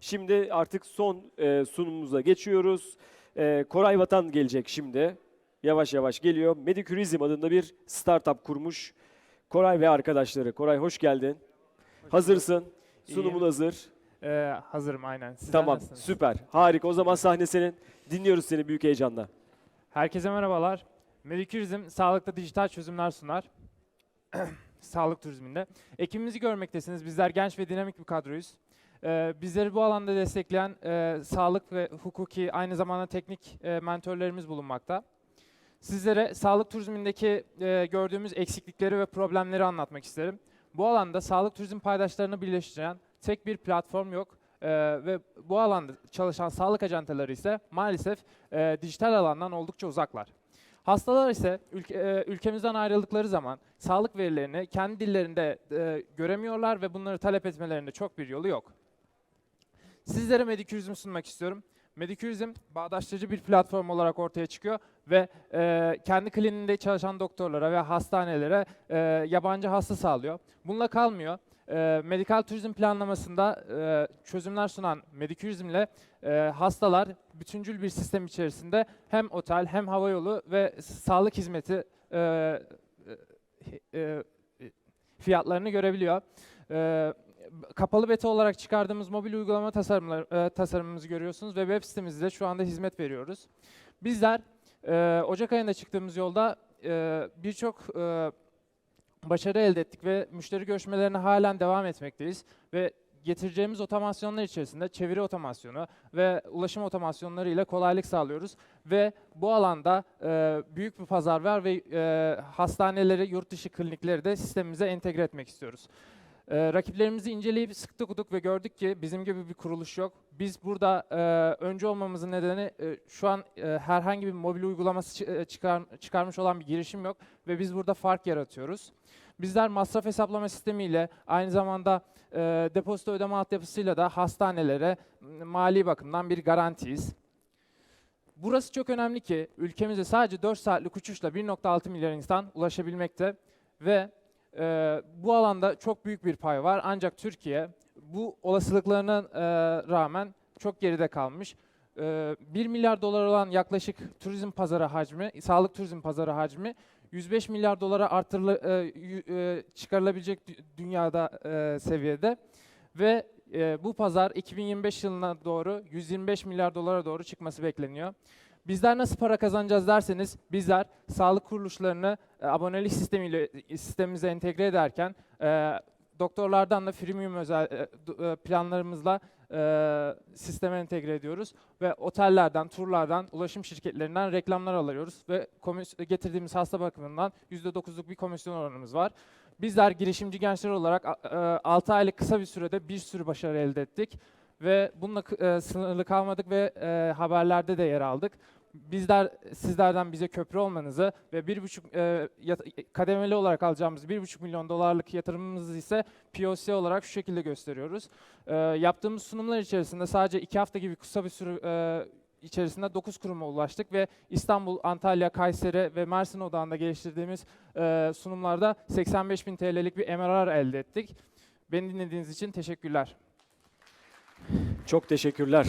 Şimdi artık son e, sunumumuza geçiyoruz. E, Koray Vatan gelecek şimdi. Yavaş yavaş geliyor. Medikürizm adında bir startup kurmuş. Koray ve arkadaşları. Koray hoş geldin. Hazırsın. Sunumun İyiyim. hazır. Ee, hazırım aynen. Sizler tamam nasılsınız? süper. Harika. O zaman sahne senin. Dinliyoruz seni büyük heyecanla. Herkese merhabalar. Medikürizm sağlıkta dijital çözümler sunar. Sağlık turizminde. Ekibimizi görmektesiniz. Bizler genç ve dinamik bir kadroyuz. Ee, bizleri bu alanda destekleyen e, sağlık ve hukuki aynı zamanda teknik e, mentorlarımız bulunmakta. Sizlere sağlık turizmindeki e, gördüğümüz eksiklikleri ve problemleri anlatmak isterim. Bu alanda sağlık turizm paydaşlarını birleştiren tek bir platform yok. Ee, ve bu alanda çalışan sağlık ajantaları ise maalesef e, dijital alandan oldukça uzaklar. Hastalar ise ülke, e, ülkemizden ayrıldıkları zaman sağlık verilerini kendi dillerinde e, göremiyorlar ve bunları talep etmelerinde çok bir yolu yok. Sizlere Medikürizm sunmak istiyorum. Medikürizm bağdaştırıcı bir platform olarak ortaya çıkıyor ve e, kendi kliniğinde çalışan doktorlara ve hastanelere e, yabancı hasta sağlıyor. Bununla kalmıyor. E, medikal turizm planlamasında e, çözümler sunan Medikürizm'le e, hastalar bütüncül bir sistem içerisinde hem otel hem havayolu ve sağlık hizmeti e, e, e, fiyatlarını görebiliyor. E, kapalı beta olarak çıkardığımız mobil uygulama tasarımlar, e, tasarımımızı görüyorsunuz ve web sitemizde şu anda hizmet veriyoruz. Bizler e, Ocak ayında çıktığımız yolda e, birçok e, başarı elde ettik ve müşteri görüşmelerine halen devam etmekteyiz ve getireceğimiz otomasyonlar içerisinde çeviri otomasyonu ve ulaşım otomasyonları ile kolaylık sağlıyoruz ve bu alanda e, büyük bir pazar var ve e, hastaneleri, yurt dışı klinikleri de sistemimize entegre etmek istiyoruz. E, rakiplerimizi inceleyip sıktık okuduk ve gördük ki bizim gibi bir kuruluş yok. Biz burada e, önce olmamızın nedeni e, şu an e, herhangi bir mobil uygulaması e, çıkar, çıkarmış olan bir girişim yok ve biz burada fark yaratıyoruz. Bizler masraf hesaplama sistemiyle aynı zamanda e, depozito ödeme altyapısıyla da hastanelere mali bakımdan bir garantiyiz. Burası çok önemli ki ülkemize sadece 4 saatlik uçuşla 1.6 milyar insan ulaşabilmekte ve e, bu alanda çok büyük bir pay var. Ancak Türkiye bu olasılıklarına e, rağmen çok geride kalmış. E, 1 milyar dolar olan yaklaşık turizm pazarı hacmi, sağlık turizm pazarı hacmi 105 milyar dolara artırılı, e, e, çıkarılabilecek dü- dünyada e, seviyede ve e, bu pazar 2025 yılına doğru 125 milyar dolara doğru çıkması bekleniyor. Bizler nasıl para kazanacağız derseniz bizler sağlık kuruluşlarını e, abonelik sistemiyle e, sistemimize entegre ederken e, doktorlardan da premium özel e, e, planlarımızla e, sisteme entegre ediyoruz ve otellerden, turlardan, ulaşım şirketlerinden reklamlar alıyoruz ve getirdiğimiz hasta bakımından %9'luk bir komisyon oranımız var. Bizler girişimci gençler olarak 6 aylık kısa bir sürede bir sürü başarı elde ettik ve bununla e, sınırlı kalmadık ve e, haberlerde de yer aldık. Bizler sizlerden bize köprü olmanızı ve bir buçuk e, kademeli olarak alacağımız bir buçuk milyon dolarlık yatırımımızı ise POC olarak şu şekilde gösteriyoruz. E, yaptığımız sunumlar içerisinde sadece iki hafta gibi kısa bir süre e, içerisinde 9 kuruma ulaştık ve İstanbul, Antalya, Kayseri ve Mersin odağında geliştirdiğimiz e, sunumlarda 85 bin TL'lik bir MRR elde ettik. Beni dinlediğiniz için teşekkürler. Çok teşekkürler.